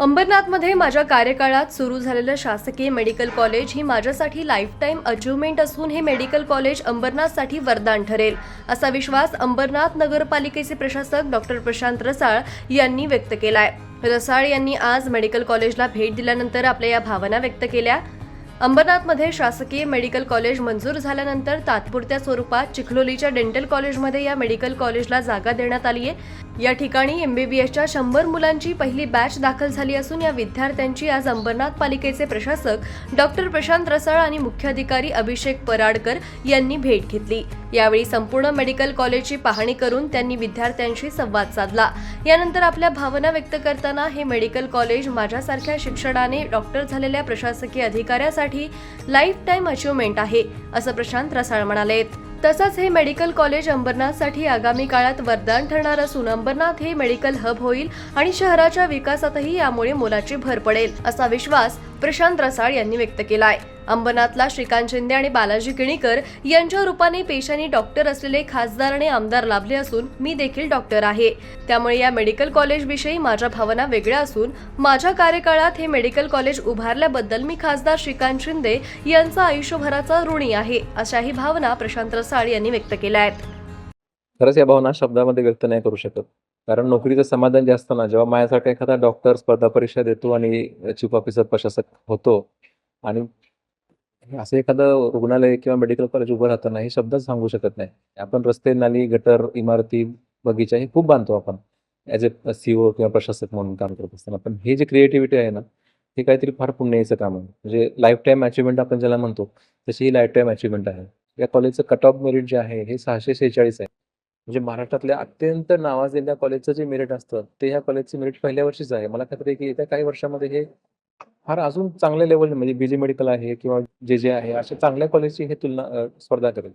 अंबरनाथमध्ये माझ्या कार्यकाळात सुरू झालेलं शासकीय मेडिकल कॉलेज ही माझ्यासाठी लाईफटाईम अचिव्हमेंट असून हे मेडिकल कॉलेज अंबरनाथसाठी वरदान ठरेल असा विश्वास अंबरनाथ नगरपालिकेचे प्रशासक डॉक्टर प्रशांत रसाळ यांनी व्यक्त केलाय. रसाळ यांनी आज मेडिकल कॉलेजला भेट दिल्यानंतर आपल्या या भावना व्यक्त केल्या. अंबरनाथमध्ये शासकीय मेडिकल कॉलेज मंजूर झाल्यानंतर तात्पुरत्या स्वरूपात चिखलोलीच्या डेंटल कॉलेजमध्ये या मेडिकल कॉलेजला जागा देण्यात आली आहे या ठिकाणी एमबीबीएसच्या शंभर मुलांची पहिली बॅच दाखल झाली असून या विद्यार्थ्यांची आज अंबरनाथ पालिकेचे प्रशासक डॉक्टर प्रशांत रसाळ आणि मुख्याधिकारी अभिषेक पराडकर यांनी भेट घेतली. यावेळी संपूर्ण मेडिकल कॉलेजची पाहणी करून त्यांनी विद्यार्थ्यांशी संवाद साधला. यानंतर आपल्या भावना व्यक्त करताना हे मेडिकल कॉलेज माझ्यासारख्या शिक्षणाने डॉक्टर झालेल्या प्रशासकीय अधिकाऱ्यासाठी लाईफ टाईम अचिव्हमेंट आहे असं प्रशांत रसाळ म्हणाले तसंच हे मेडिकल कॉलेज अंबरनाथसाठी आगामी काळात वरदान ठरणार असून अंबरनाथ हे मेडिकल हब होईल आणि शहराच्या विकासातही यामुळे मोलाची भर पडेल असा विश्वास प्रशांत रसाळ यांनी व्यक्त केला आहे अंबरनाथला श्रीकांत शिंदे आणि बालाजी किणीकर यांच्या रूपाने पेशाने डॉक्टर असलेले खासदार आणि आमदार लाभले असून मी देखील डॉक्टर आहे. त्यामुळे या मेडिकल कॉलेज विषयी माझ्या भावना वेगळ्या असून माझ्या कार्यकाळात हे मेडिकल कॉलेज उभारल्याबद्दल मी खासदार श्रीकांत शिंदे यांचा आयुष्यभराचा ऋणी आहे अशाही भावना प्रशांत रसाळ यांनी व्यक्त केल्या आहेत. खरंच या भावना शब्दामध्ये व्यक्त नाही करू शकत. कारण नोकरीचं समाधान जे असतं ना. जेव्हा माझ्यासारखा एखादा डॉक्टर स्पर्धा परीक्षा देतो आणि चीफ ऑफिसर प्रशासक होतो आणि असं एखादं रुग्णालय किंवा मेडिकल कॉलेज उभं राहताना हे शब्दच सांगू शकत नाही. आपण रस्ते नाली गटर इमारती बगीचा हे खूप बांधतो आपण. ॲज ए सीओ किंवा प्रशासक म्हणून काम करत असताना. पण हे जे क्रिएटिव्हिटी आहे ना हे काहीतरी फार पुण्याचं काम आहे. म्हणजे लाईफ टाईम अचिव्हमेंट आपण ज्याला म्हणतो तशी ही लाईफ टाईम अचिव्हमेंट आहे. या कॉलेजचं कट ऑफ मेरिट जे आहे हे सहाशे सेहेचाळीस आहे. म्हणजे महाराष्ट्रातल्या अत्यंत नावाजलेल्या कॉलेजचं जे मेरिट असतं ते ह्या कॉलेजचे मेरिट पहिल्या वर्षीच आहे. मला खात्री आहे की येत्या काही वर्षामध्ये हे फार अजून चांगल्या लेवल म्हणजे बीजे मेडिकल आहे किंवा जे जे आहे अशा चांगल्या कॉलेजची हे तुलना स्पर्धा करेल.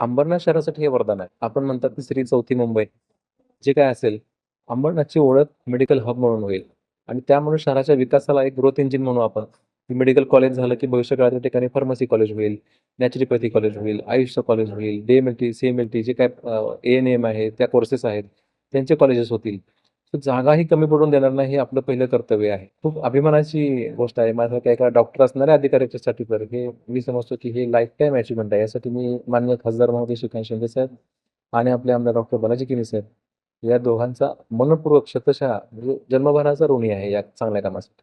अंबरनाथ शहरासाठी हे वरदान आहे. आपण म्हणतात की श्री चौथी मुंबई. जे काय असेल अंबरनाथची ओळख मेडिकल हब म्हणून होईल. आणि त्यामुळे शहराच्या विकासाला एक ग्रोथ इंजिन म्हणू आपण. मेडिकल कॉलेज झालं की भविष्यकाळात त्या ठिकाणी फार्मसी कॉलेज होईल नॅचरोपॅथी कॉलेज होईल आयुष्य कॉलेज होईल D M L T C M L T जे काय ए एन एम आहे त्या कोर्सेस आहेत त्यांचे कॉलेजेस होतील. जागाही कमी पडून देणार नाही हे आपलं पहिलं कर्तव्य आहे. खूप अभिमानाची गोष्ट आहे. माझ्यासारख्या एका डॉक्टर असणाऱ्या अधिकाऱ्याच्यासाठी तर हे मी समजतो की हे लाईफ टाईम अचिव्हमेंट आहे. यासाठी मी मान्य खासदार महोदय श्रीकांत शिंदे साहेब आणि आपले आमदार डॉक्टर बालाजी किनी साहेब या दोघांचा मनपूर्वक शतशः म्हणजे जन्मभराचा ऋणी आहे या चांगल्या कामासाठी.